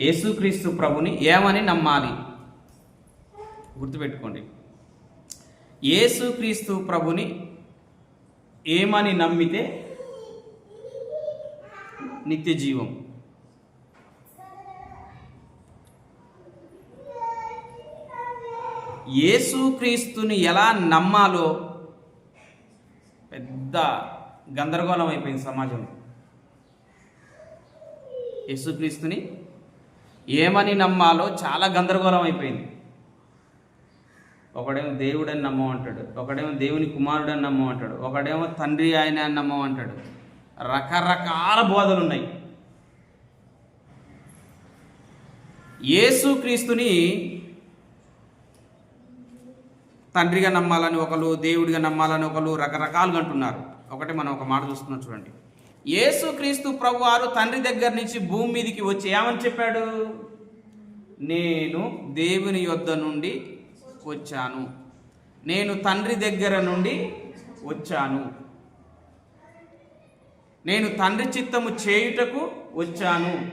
యేసుక్రీస్తు ప్రభుని ఏమని నమ్మాలి? గుర్తుపెట్టుకోండి. యేసుక్రీస్తు ప్రభుని ఏమని నమ్మితే నిత్య జీవం? యేసుక్రీస్తుని ఎలా నమ్మాలో పెద్ద గందరగోళం అయిపోయింది సమాజం యేసుక్రీస్తుని ఏమని నమ్మాలో చాలా గందరగోళం అయిపోయింది. ఒకడేమో దేవుడని నమ్మమంటాడు ఒకడేమో దేవుని కుమారుడని నమ్మమంటాడు ఒకడేమో తండ్రి ఆయన అని నమ్మమంటాడు రకరకాల బోధలు ఉన్నాయి. యేసుక్రీస్తుని తండ్రిగా నమ్మాలని ఒకరు దేవుడిగా నమ్మాలని ఒకరు రకరకాలుగా అంటున్నారు. ఒకటి మనం ఒక మాట చూస్తున్నాం చూడండి. యేసుక్రీస్తు ప్రభు వారు తండ్రి దగ్గర నుంచి భూమి మీదకి వచ్చి ఏమని చెప్పాడు? నేను దేవుని యొద్ద నుండి వచ్చాను. నేను తండ్రి దగ్గర నుండి వచ్చాను. నేను తండ్రి చిత్తము చేయుటకు వచ్చాను.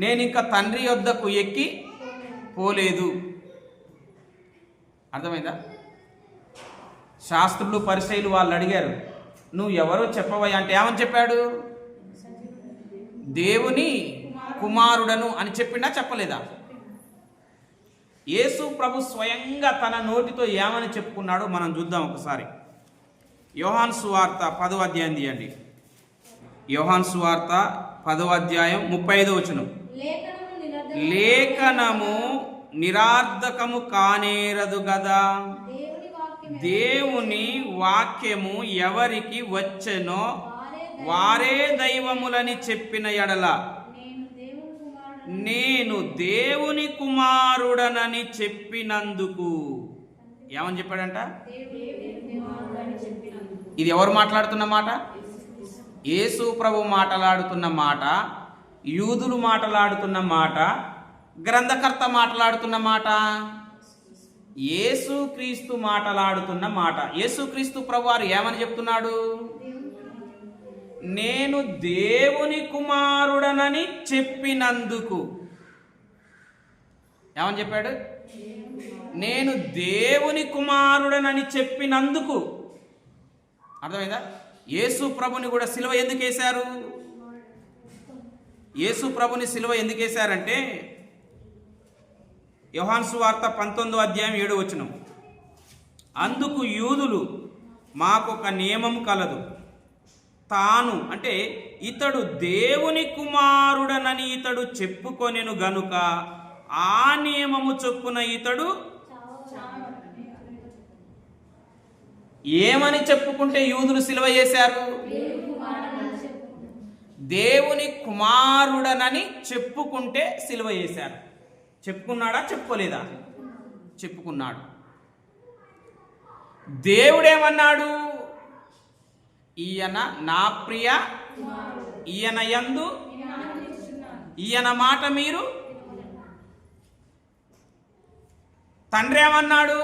నేను ఇంకా తండ్రి యొద్దకు ఎక్కి పోలేదు. అర్థమైందా? శాస్త్రులు పరిశైలు వాళ్ళు అడిగారు నువ్వు ఎవరో చెప్పవయ్యా అంటే ఏమని చెప్పాడు? దేవుని కుమారుడను అని చెప్పిండా చెప్పలేదా? యేసు ప్రభు స్వయంగా తన నోటితో ఏమని చెప్పుకున్నాడో మనం చూద్దాం ఒకసారి. యోహాన్ సువార్త పదో అధ్యాయం తీయండి. యోహాన్ సువార్త పదో అధ్యాయం ముప్పై ఐదో వచనం. లేఖనము నిరర్ధకము లేఖనము నిరార్థకము కానేరదు గదా? దేవుని వాక్యము ఎవరికి వచ్చెనో వారే దైవములని చెప్పిన ఎడల. నేను దేవుని కుమారుడనని చెప్పినందుకు. ఏమని చెప్పాడంట? ఇది ఎవరు మాట్లాడుతున్న మాట? యేసు ప్రభు మాట్లాడుతున్న మాట యూదులు మాట్లాడుతున్న మాట గ్రంథకర్త మాట్లాడుతున్న మాట. యేసుక్రీస్తు మాటలాడుతున్న మాట. యేసుక్రీస్తు ప్రభువారు ఏమని చెప్తున్నాడు? నేను దేవుని కుమారుడనని చెప్పినందుకు. ఏమని చెప్పాడు? నేను దేవుని కుమారుడనని చెప్పినందుకు. అర్థమైందా? యేసు ప్రభుని కూడా సిలువ ఎందుకు వేశారు యేసు ప్రభుని సిలువ ఎందుకు వేశారంటే యోహాన్సు వార్త పంతొమ్మిదో అధ్యాయం ఏడు వచనం. అందుకు యూదులు మాకొక నియమం కలదు. తాను అంటే ఇతడు దేవుని కుమారుడనని ఇతడు చెప్పుకొనెను గనుక ఆ నియమము చొప్పున ఇతడు ఏమని చెప్పుకుంటే యూదులు సిలువ చేశారు? దేవుని కుమారుడనని చెప్పుకుంటే సిలువ చేశారు. చెప్పుకున్నాడా చెప్పుకోలేదా? చెప్పుకున్నాడు. దేవుడేమన్నాడు? ఈయన నా ప్రియ ఈయన యందు ఈయన మాట మీరు తండ్రి ఏమన్నాడు?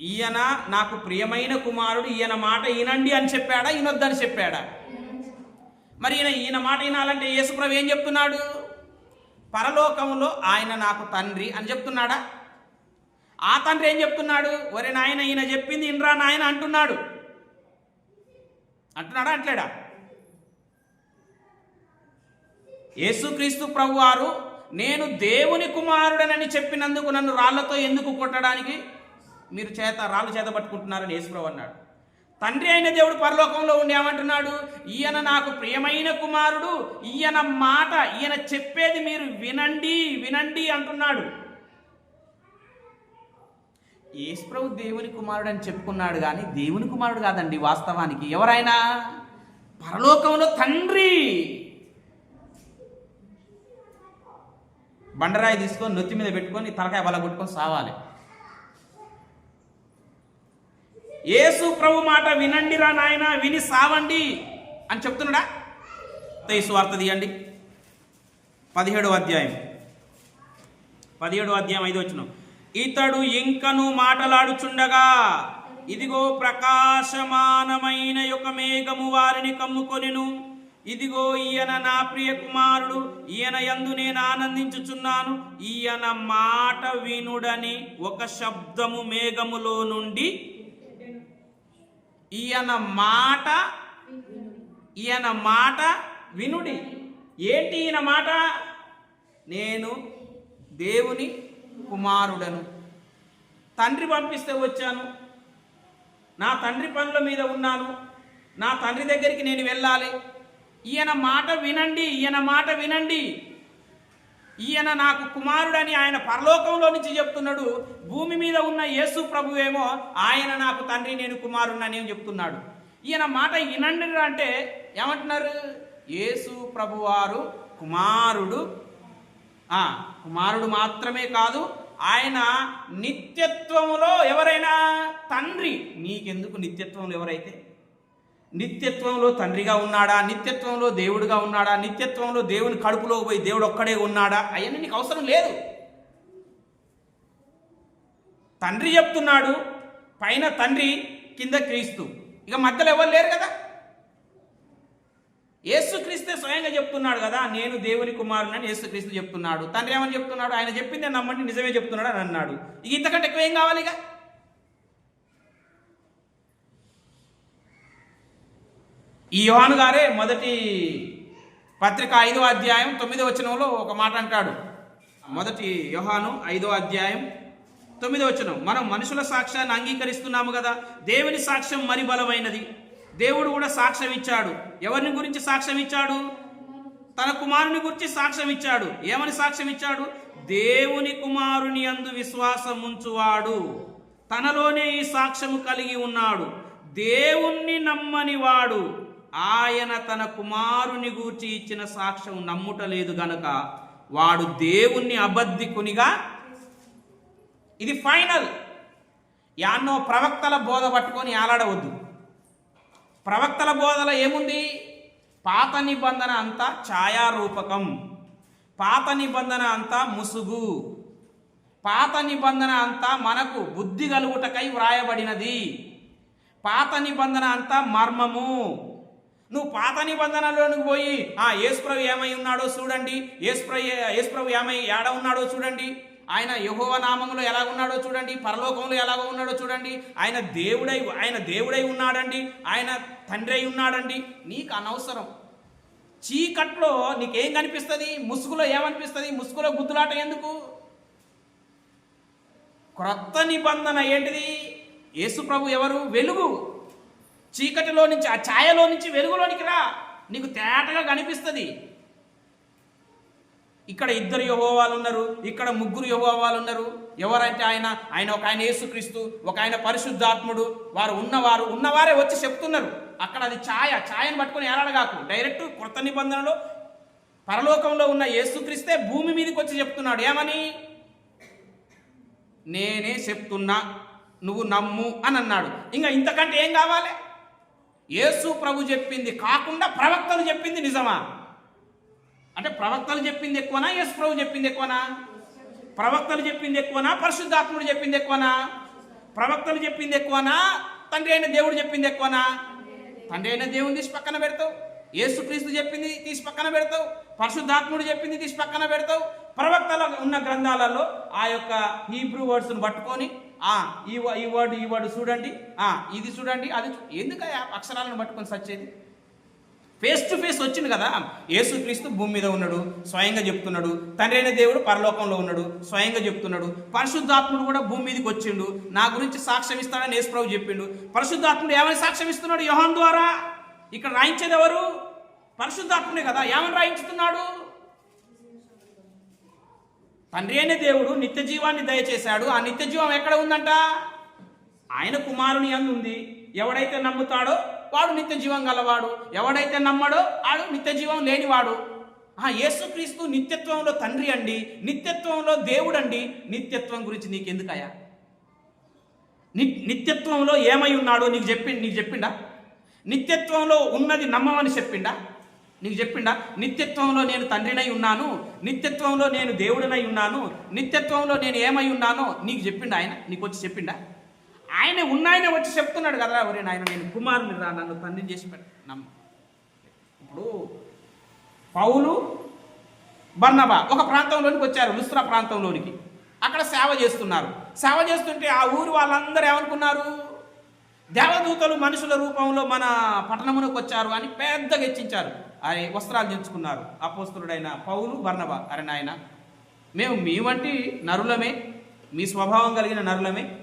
ఈయన నాకు ప్రియమైన కుమారుడు ఈయన మాట ఈనండి అని చెప్పాడా ఈనొద్దని చెప్పాడా? మరి ఈయన ఈయన మాట వినాలంటే యేసుప్రభు ఏం చెప్తున్నాడు? పరలోకంలో ఆయన నాకు తండ్రి అని చెప్తున్నాడా? ఆ తండ్రి ఏం చెప్తున్నాడు? ఒరే నాయన ఈయన చెప్పింది ఇన్రా నాయన అంటున్నాడు. అంటున్నాడా? అంటలేడా? యేసుక్రీస్తు ప్రభు వారు నేను దేవుని కుమారుడనని చెప్పినందుకు నన్ను రాళ్ళతో ఎందుకు కొట్టడానికి? మీరు చేత రాళ్ళు చేత పట్టుకుంటున్నారని యేసుప్రభు అన్నాడు. తండ్రి అయిన దేవుడు పరలోకంలో ఉండి ఏమంటున్నాడు? ఈయన నాకు ప్రియమైన కుమారుడు ఈయన మాట ఈయన చెప్పేది మీరు వినండి వినండి అంటున్నాడు. ఏసుప్రభు దేవుని కుమారుడు అని చెప్పుకున్నాడు కానీ దేవుని కుమారుడు కాదండి వాస్తవానికి. ఎవరైనా? పరలోకంలో తండ్రి. బండరాయి తీసుకొని నొత్తి మీద పెట్టుకొని తలకాయ బల కొట్టుకొని సావాలి. యేసు ప్రభు మాట వినండి రా నాయన విని సావండి అని చెప్తున్నాడా? తేసు వార్త తీయండి. పదిహేడో అధ్యాయం. పదిహేడో అధ్యాయం ఐదు వచ్చిన ఇతడు ఇంకను మాటలాడుచుండగా ఇదిగో ప్రకాశమానమైన యొక్క మేఘము వారిని కమ్ముకొనిను. ఇదిగో ఈయన నా ప్రియ కుమారుడు ఈయన యందు నేను ఆనందించుచున్నాను. ఈయన మాట వినుడని ఒక శబ్దము మేఘములో నుండి ఈయన మాట ఈయన మాట వినుడి. ఏంటి ఈయన మాట? నేను దేవుని కుమారుడను. తండ్రి పంపిస్తే వచ్చాను. నా తండ్రి పనుల మీద ఉన్నాను. నా తండ్రి దగ్గరికి నేను వెళ్ళాలి. ఈయన మాట వినండి ఈయన మాట వినండి. ఈయన నాకు కుమారుడని ఆయన పరలోకంలో నుంచి చెప్తున్నాడు. భూమి మీద ఉన్న యేసు ప్రభువేమో ఆయన నాకు తండ్రి నేను కుమారుడని అని చెప్తున్నాడు. ఈయన మాట వినండి అంటే ఏమంటున్నారు? యేసు ప్రభువారు కుమారుడు. ఆ, కుమారుడు మాత్రమే కాదు ఆయన నిత్యత్వంలో ఎవరైనా తండ్రి. నీకెందుకు నిత్యత్వంలో ఎవరైతే? నిత్యత్వంలో తండ్రిగా ఉన్నాడా? నిత్యత్వంలో దేవుడిగా ఉన్నాడా? నిత్యత్వంలో దేవుని కడుపులో పోయి దేవుడు ఒక్కడే ఉన్నాడా? అవన్నీ నీకు అవసరం లేదు. తండ్రి చెప్తున్నాడు పైన తండ్రి కింద క్రీస్తు. ఇక మధ్యలో ఎవరు లేరు కదా? యేసుక్రీస్తే స్వయంగా చెప్తున్నాడు కదా నేను దేవుని కుమారునని యేసుక్రీస్తు చెప్తున్నాడు. తండ్రి ఏమని చెప్తున్నాడు? ఆయన చెప్పిందే నమ్మండి నిజమే చెప్తున్నాడు అని అన్నాడు. ఇక ఇంతకంటే ఎక్కువ ఏం కావాలి ఇక? ఈ యోహాను గారే మొదటి పత్రిక ఐదో అధ్యాయం తొమ్మిదో వచనంలో ఒక మాట అంటాడు. మొదటి యోహాను ఐదో అధ్యాయం తొమ్మిదో వచనం. మనం మనుషుల సాక్ష్యాన్ని అంగీకరిస్తున్నాము కదా దేవుని సాక్ష్యం మరి బలమైనది. దేవుడు కూడా సాక్ష్యం ఇచ్చాడు. ఎవరిని గురించి సాక్ష్యం ఇచ్చాడు? తన కుమారుని గురించి సాక్ష్యం ఇచ్చాడు. ఏమని సాక్ష్యం ఇచ్చాడు? దేవుని కుమారుని అందు విశ్వాసం ఉంచువాడు. తనలోనే ఈ సాక్ష్యము కలిగి ఉన్నాడు. దేవుణ్ణి నమ్మని వాడు ఆయన తన కుమారుని గూర్చి ఇచ్చిన సాక్ష్యం నమ్ముటలేదు గనక వాడు దేవుణ్ణి అబద్ధికునిగా ఇది ఫైనల్. యాన్నో ప్రవక్తల బోధ పట్టుకొని ఆలాడవద్దు ప్రవక్తల బోధలో ఏముంది? పాత నిబంధన అంతా ఛాయారూపకం. పాత నిబంధన అంతా ముసుగు. పాత నిబంధన అంతా మనకు బుద్ధి కలుగుటకై వ్రాయబడినది. పాత నిబంధన అంతా మర్మము. నువ్వు పాత నిబంధనలోనికి పోయి ఆ యేసుప్రభు ఏమై ఉన్నాడో చూడండి. యేసుప్రభు యేసుప్రభు ఏమై ఏడ ఉన్నాడో చూడండి. ఆయన యహోవ నామంలో ఎలా ఉన్నాడో చూడండి. పరలోకంలో ఎలాగ ఉన్నాడో చూడండి. ఆయన దేవుడై ఆయన దేవుడై ఉన్నాడండి. ఆయన తండ్రి అయి ఉన్నాడండి. నీకు అనవసరం. చీకట్లో నీకేం కనిపిస్తుంది? ముసుగులో ఏమనిపిస్తుంది? ముసుగులో గుద్దులాట ఎందుకు? క్రొత్త నిబంధన ఏంటిది? యేసు ప్రభు ఎవరు? వెలుగు. చీకటిలో నుంచి ఆ ఛాయలో నుంచి వెలుగులోనికి రా. నీకు తేటగా కనిపిస్తుంది. ఇక్కడ ఇద్దరు యహోవాలు ఉన్నారు ఇక్కడ ముగ్గురు యహోవాలు ఉన్నారు ఎవరంటే ఆయన? ఆయన ఒక ఆయన యేసుక్రీస్తు ఒక ఆయన పరిశుద్ధాత్ముడు. వారు ఉన్నవారు ఉన్నవారే వచ్చి చెప్తున్నారు. అక్కడ అది ఛాయ ఛాయను పట్టుకొని ఏలాడగాకు డైరెక్ట్ కొత్త నిబంధనలో పరలోకంలో ఉన్న యేసుక్రీస్తే భూమి మీదకి వచ్చి చెప్తున్నాడు. ఏమని? నేనే చెప్తున్నా నువ్వు నమ్ము అని అన్నాడు. ఇంకా ఇంతకంటే ఏం కావాలి? యేసు ప్రభు చెప్పింది కాకుండా ప్రవక్తలు చెప్పింది నిజమా? అంటే ప్రవక్తలు చెప్పింది ఎక్కువనా? యేసు ప్రభు చెప్పింది ఎక్కువనా? ప్రవక్తలు చెప్పింది ఎక్కువనా? పరిశుద్ధాత్ముడు చెప్పింది ఎక్కువనా? ప్రవక్తలు చెప్పింది ఎక్కువనా? తండ్రి అయిన దేవుడు చెప్పింది ఎక్కువనా? తండ్రి అయిన దేవుని తీసి పక్కన పెడతావు. యేసుక్రీస్తు చెప్పింది తీసి పక్కన పెడతావు. పరిశుద్ధాత్ముడు చెప్పింది తీసి పక్కన పెడతావు. ప్రవక్తలు ఉన్న గ్రంథాలలో ఆ యొక్క హీబ్రూ వర్డ్స్ను పట్టుకొని ఈ ఈ వర్డ్ ఈ వర్డ్ చూడండి. ఇది చూడండి అది ఎందుకు అక్షరాలను పట్టుకొని సచ్చేది? ఫేస్ టు ఫేస్ వచ్చింది కదా. యేసుక్రీస్తు భూమి మీద ఉన్నాడు స్వయంగా చెప్తున్నాడు. తండ్రి అయిన దేవుడు పరలోకంలో ఉన్నాడు స్వయంగా చెప్తున్నాడు. పరిశుద్ధాత్ముడు కూడా భూమి మీదకి వచ్చిండు నా గురించి సాక్ష్యం ఇస్తాడని యేసుప్రభు చెప్పిండు. పరిశుద్ధాత్ముడు ఏమని సాక్ష్యం ఇస్తున్నాడు? యోహన్ ద్వారా. ఇక్కడ రాయించేది ఎవరు? పరిశుద్ధాత్ముడే కదా. ఏమని రాయించుతున్నాడు? తండ్రి అనే దేవుడు నిత్య జీవాన్ని దయచేశాడు. ఆ నిత్య జీవం ఎక్కడ ఉందంట? ఆయన కుమారుని అందు ఉంది ఎవడైతే నమ్ముతాడో వాడు నిత్య జీవం గలవాడు. ఎవడైతే నమ్మడో వాడు నిత్య జీవం లేనివాడు. ఆ యేసుక్రీస్తు నిత్యత్వంలో తండ్రి అండి నిత్యత్వంలో దేవుడు అండి నిత్యత్వం గురించి నీకెందుకయ్యా? ని నిత్యత్వంలో ఏమై ఉన్నాడో నీకు చెప్పి నీకు చెప్పిండా? నిత్యత్వంలో ఉన్నది నమ్మమని చెప్పిండా? నీకు చెప్పిండా? నిత్యత్వంలో నేను తండ్రినై ఉన్నాను నిత్యత్వంలో నేను దేవుడినై ఉన్నాను నిత్యత్వంలో నేను ఏమై ఉన్నానో నీకు చెప్పిండా ఆయన? నీకు వచ్చి చెప్పిండా? ఆయన ఉన్నాయనే వచ్చి చెప్తున్నాడు కదా ఒరే నాయన నేను కుమారుని రా నన్ను తండ్రిని చేసి పెట్ట నమ్మ ఇప్పుడు పౌలు బర్ణబా ఒక ప్రాంతంలోనికి వచ్చారు లుస్త్రా ప్రాంతంలోనికి. అక్కడ సేవ చేస్తున్నారు. సేవ చేస్తుంటే ఆ ఊరు వాళ్ళందరూ ఏమనుకున్నారు? దేవదూతలు మనుషుల రూపంలో మన పట్టణమునకు వచ్చారు అని పెద్దగా హెచ్చించారు. అరే వస్త్రాలు దించుకున్నారు అపోస్తుడైన పౌలు బర్ణబ అరే నాయన మేము మీ వంటి నరులమే మీ స్వభావం కలిగిన నరులమే.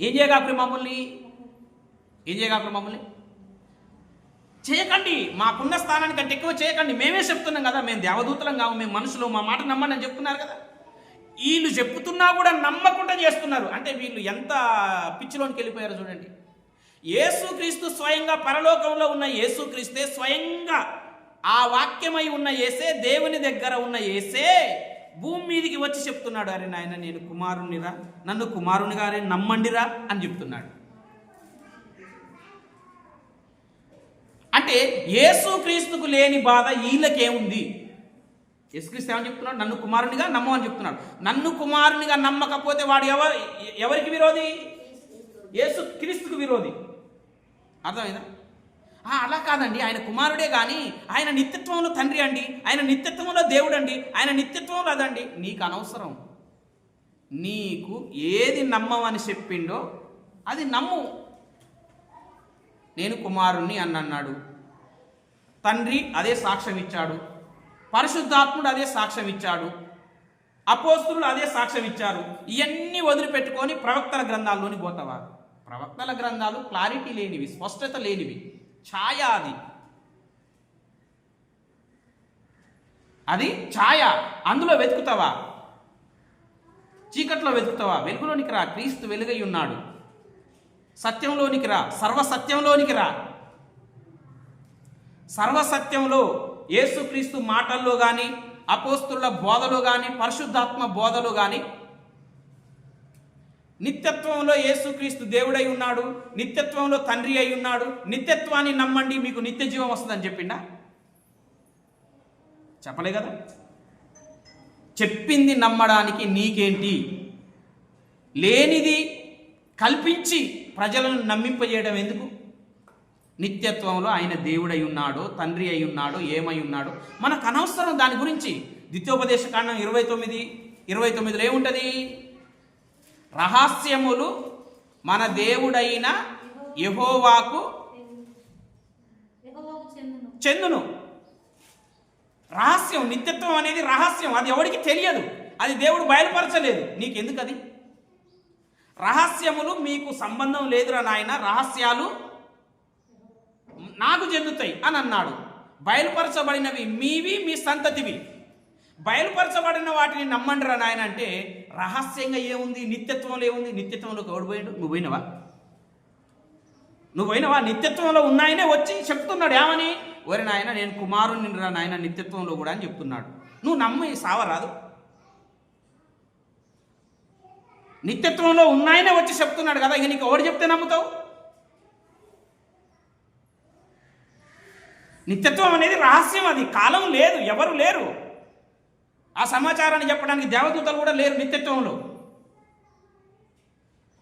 ఏం చేయగాపురి మమ్మల్ని? ఏం చేయగాపురి మమ్మల్ని? చేయకండి మాకున్న స్థానానికంటే ఎక్కువ చేయకండి. మేమే చెప్తున్నాం కదా మేము దేవదూతలం కావు మేము మనుషులు మా మాట నమ్మని అని చెప్తున్నారు కదా. వీళ్ళు చెప్తున్నా కూడా నమ్మకుండా చేస్తున్నారు. అంటే వీళ్ళు ఎంత పిచ్చిలోనికి వెళ్ళిపోయారు చూడండి. యేసుక్రీస్తు స్వయంగా పరలోకంలో ఉన్న యేసుక్రీస్తే స్వయంగా ఆ వాక్యమై ఉన్న ఏసే దేవుని దగ్గర ఉన్న ఏసే భూమి మీదికి వచ్చి చెప్తున్నాడు అరే నాయన నేను కుమారునిరా నన్ను కుమారునిగానే నమ్మండిరా అని చెప్తున్నాడు. అంటే యేసుక్రీస్తుకు లేని బాధ వీళ్ళకేముంది యేసుక్రీస్తు ఏమని చెప్తున్నాడు? నన్ను కుమారునిగా నమ్మమని చెప్తున్నాడు. నన్ను కుమారునిగా నమ్మకపోతే వాడు ఎవరు ఎవరికి విరోధి? యేసు క్రీస్తుకు విరోధి. అర్థమైందా? అలా కాదండి. ఆయన కుమారుడే కానీ ఆయన నిత్యత్వంలో తండ్రి అండి ఆయన నిత్యత్వంలో దేవుడు అండి ఆయన నిత్యత్వంలో అదండి నీకు అనవసరం. నీకు ఏది నమ్మమని చెప్పిండో అది నమ్ము. నేను కుమారుణ్ణి అని అన్నాడు. తండ్రి అదే సాక్ష్యం ఇచ్చాడు. పరిశుద్ధాత్ముడు అదే సాక్ష్యం ఇచ్చాడు. అపోస్తులు అదే సాక్ష్యం ఇచ్చారు. ఇవన్నీ వదిలిపెట్టుకొని ప్రవక్తల గ్రంథాల్లోని పోతావా? ప్రవక్తల గ్రంథాలు క్లారిటీ లేనివి స్పష్టత లేనివి. ఛాయ అది అది ఛాయ. అందులో వెతుకుతావా? చీకట్లో వెతుకుతావా? వెలుగులోనికి రా. క్రీస్తు వెలుగై ఉన్నాడు. సత్యంలోనికి రా. సర్వసత్యంలోనికి రా. సర్వసత్యంలో యేసుక్రీస్తు మాటల్లో కానీ అపోస్తుల బోధలో కానీ పరిశుద్ధాత్మ బోధలో కానీ నిత్యత్వంలో యేసుక్రీస్తు దేవుడై ఉన్నాడు నిత్యత్వంలో తండ్రి అయి ఉన్నాడు నిత్యత్వాన్ని నమ్మండి మీకు నిత్య జీవం వస్తుందని చెప్పిండా? చెప్పలే కదా. చెప్పింది నమ్మడానికి నీకేంటి? లేనిది కల్పించి ప్రజలను నమ్మింపజేయడం ఎందుకు? నిత్యత్వంలో ఆయన దేవుడై ఉన్నాడో తండ్రి అయి ఉన్నాడో ఏమై ఉన్నాడో. మనకు అనవసరం దాని గురించి. ద్వితీయోపదేశ కాండం ఇరవై తొమ్మిది ఇరవై తొమ్మిదిలో ఏముంటుంది? రహస్యములు మన దేవుడైన యహోవాకు చెందును. చెందును రహస్యం నిత్యత్వం అనేది రహస్యం. అది ఎవరికి తెలియదు. అది దేవుడు బయలుపరచలేదు. నీకెందుకు అది? రహస్యములు మీకు సంబంధం లేదురా నాయన. రహస్యాలు నాకు చెందుతాయి అని అన్నాడు. బయలుపరచబడినవి మీవి మీ సంతతివి. బయలుపరచబడిన వాటిని నమ్మండిరా నాయన అంటే రహస్యంగా ఏముంది? నిత్యత్వంలో ఏముంది? నిత్యత్వంలోకి ఎవడు పోయాడు? నువ్వు పోయినవా? నువ్వు పోయినవా? నిత్యత్వంలో ఉన్నాయనే వచ్చి చెప్తున్నాడు. ఏమని? ఓరి నాయన నేను కుమారుని రా నాయన నిత్యత్వంలో కూడా అని చెప్తున్నాడు. నువ్వు నమ్మి సావరాదు. నిత్యత్వంలో ఉన్నాయనే వచ్చి చెప్తున్నాడు కదా ఇక నీకు ఎవడు చెప్తే నమ్ముతావు? నిత్యత్వం అనేది రహస్యం అది. కాలం లేదు ఎవరు లేరు. ఆ సమాచారాన్ని చెప్పడానికి దేవదూతలు కూడా లేరు నిత్యత్వంలో.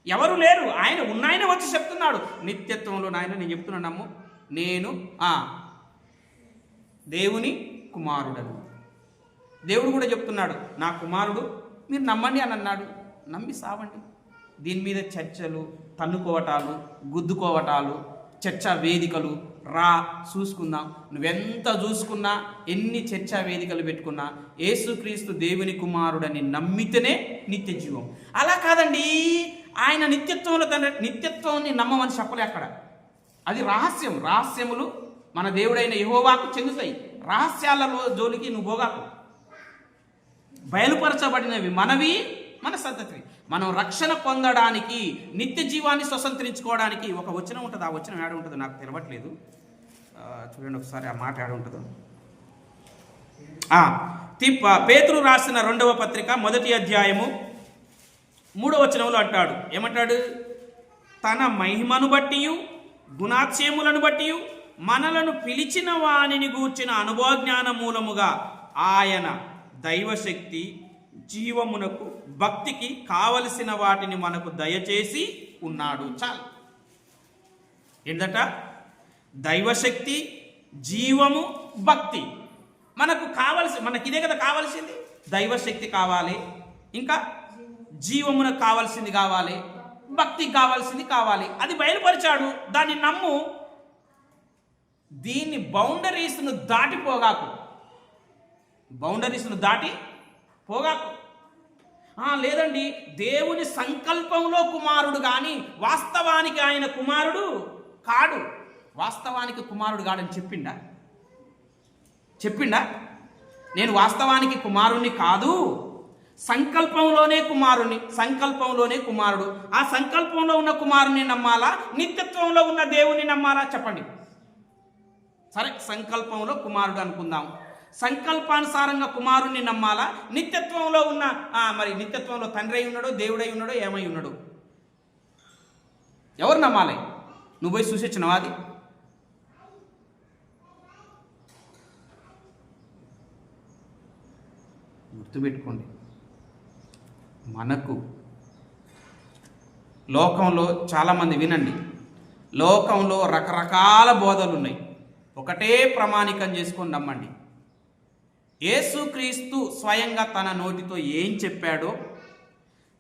ఎవరు లేరు. ఆయన ఉన్నాయన వచ్చి చెప్తున్నాడు. నిత్యత్వంలో నాయన నేను చెప్తున్నాను నమ్ము. నేను ఆ దేవుని కుమారుడను. దేవుడు కూడా చెప్తున్నాడు నా కుమారుడు మీరు నమ్మండి అని అన్నాడు. నమ్మి సావండి. దీని మీద చర్చలు తన్నుకోవటాలు గుద్దుకోవటాలు చర్చా వేదికలు. రా చూసుకుందాం. నువ్వెంత చూసుకున్నా ఎన్ని చర్చా వేదికలు పెట్టుకున్నా యేసుక్రీస్తు దేవుని కుమారుడని నమ్మితేనే నిత్య జీవం. అలా కాదండి. ఆయన నిత్యత్వంలో తన నిత్యత్వాన్ని నమ్మమని చెప్పలే అక్కడ. అది రహస్యం. రహస్యములు మన దేవుడైన యహోవాకు చెందుతాయి. రహస్యాలలో జోలికి నువ్వు పోగాకు. బయలుపరచబడినవి మనవి మన సంతతివి మనం రక్షణ పొందడానికి నిత్య జీవాన్ని స్వతంత్రించుకోవడానికి ఒక వచనం ఉంటుంది. ఆ వచనం ఏడ ఉంటుందో నాకు తెలవట్లేదు. చూడండి ఒకసారి ఆ మాట ఏడ ఉంటుందో. తిప్ప పేతురు రాసిన రెండవ పత్రిక మొదటి అధ్యాయము మూడవ వచనంలో అంటాడు. ఏమంటాడు? తన మహిమను బట్టి గుణాక్షేములను బట్టి మనలను పిలిచిన వానిని గూర్చిన అనుభవజ్ఞాన మూలముగా ఆయన దైవశక్తి జీవమునకు భక్తికి కావలసిన వాటిని మనకు దయచేసి ఉన్నాడు. చాలు. ఏంటట? దైవశక్తి జీవము భక్తి. మనకు కావలసి మనకి ఇదే కదా కావాల్సింది? దైవశక్తి కావాలి. ఇంకా? జీవమునకు కావాల్సింది కావాలి. భక్తికి కావాల్సింది కావాలి. అది బయలుపరిచాడు. దాన్ని నమ్ము. దీన్ని బౌండరీస్ను దాటిపోగాకు. బౌండరీస్ను దాటి పోగాకు. లేదండి దేవుని సంకల్పంలో కుమారుడు కానీ వాస్తవానికి ఆయన కుమారుడు కాడు. వాస్తవానికి కుమారుడు కాడని చెప్పిండా? చెప్పిండా? నేను వాస్తవానికి కుమారుణ్ణి కాదు సంకల్పంలోనే కుమారుణ్ణి సంకల్పంలోనే కుమారుడు. ఆ సంకల్పంలో ఉన్న కుమారుని నమ్మాలా? నిత్యత్వంలో ఉన్న దేవుని నమ్మాలా? చెప్పండి. సరే సంకల్పంలో కుమారుడు అనుకుందాం. సంకల్పానుసారంగా కుమారుణ్ణి నమ్మాలా? నిత్యత్వంలో ఉన్న ఆ, మరి నిత్యత్వంలో తండ్రి అయి ఉన్నాడో దేవుడై ఉన్నాడో ఏమై ఉన్నాడు? ఎవరు నమ్మాలి? నువ్వు పోయి చూసొచ్చినవా అది? గుర్తుపెట్టుకోండి. మనకు లోకంలో చాలామంది వినండి. లోకంలో రకరకాల బోధలు ఉన్నాయి. ఒకటే ప్రమాణికం చేసుకొని నమ్మండి. యేసుక్రీస్తు స్వయంగా తన నోటితో ఏం చెప్పాడో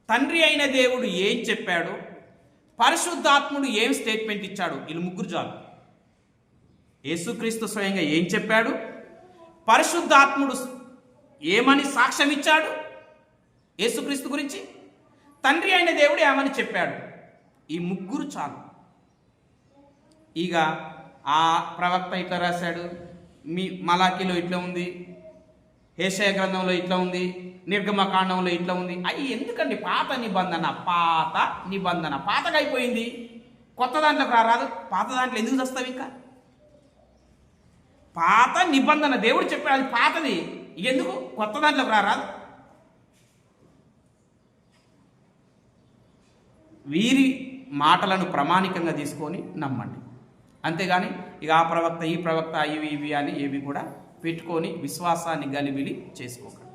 తండ్రి అయిన దేవుడు ఏం చెప్పాడో పరిశుద్ధాత్ముడు ఏం స్టేట్మెంట్ ఇచ్చాడు వీళ్ళు ముగ్గురు చాలు. యేసుక్రీస్తు స్వయంగా ఏం చెప్పాడు? పరిశుద్ధాత్ముడు ఏమని సాక్ష్యం ఇచ్చాడు? యేసుక్రీస్తు గురించి? తండ్రి అయిన దేవుడు ఏమని చెప్పాడు? ఈ ముగ్గురు చాలు. ఇక ఆ ప్రవక్త ఇట్లా రాశాడు? మీ మలాఖీలో ఇట్లా ఉంది? ఏషయ గ్రంథంలో ఇట్లా ఉంది నిర్గమకాండంలో ఇట్లా ఉంది. అవి ఎందుకండి పాత నిబంధన పాత నిబంధన? పాతగా అయిపోయింది కొత్త దాంట్లోకి రారాదు. పాత దాంట్లో ఎందుకు వస్తావు ఇంకా? పాత నిబంధన దేవుడు చెప్పాడు అది పాతది. ఎందుకు? కొత్త దాంట్లోకి రారాదు. వీరి మాటలను ప్రామాణికంగా తీసుకొని నమ్మండి. అంతేగాని ఇక ఆ ప్రవక్త ఈ ప్రవక్త ఇవి ఇవి అని ఏవి కూడా పెట్టుకొని విశ్వాసాన్ని గలిబిలి చేసుకోకండి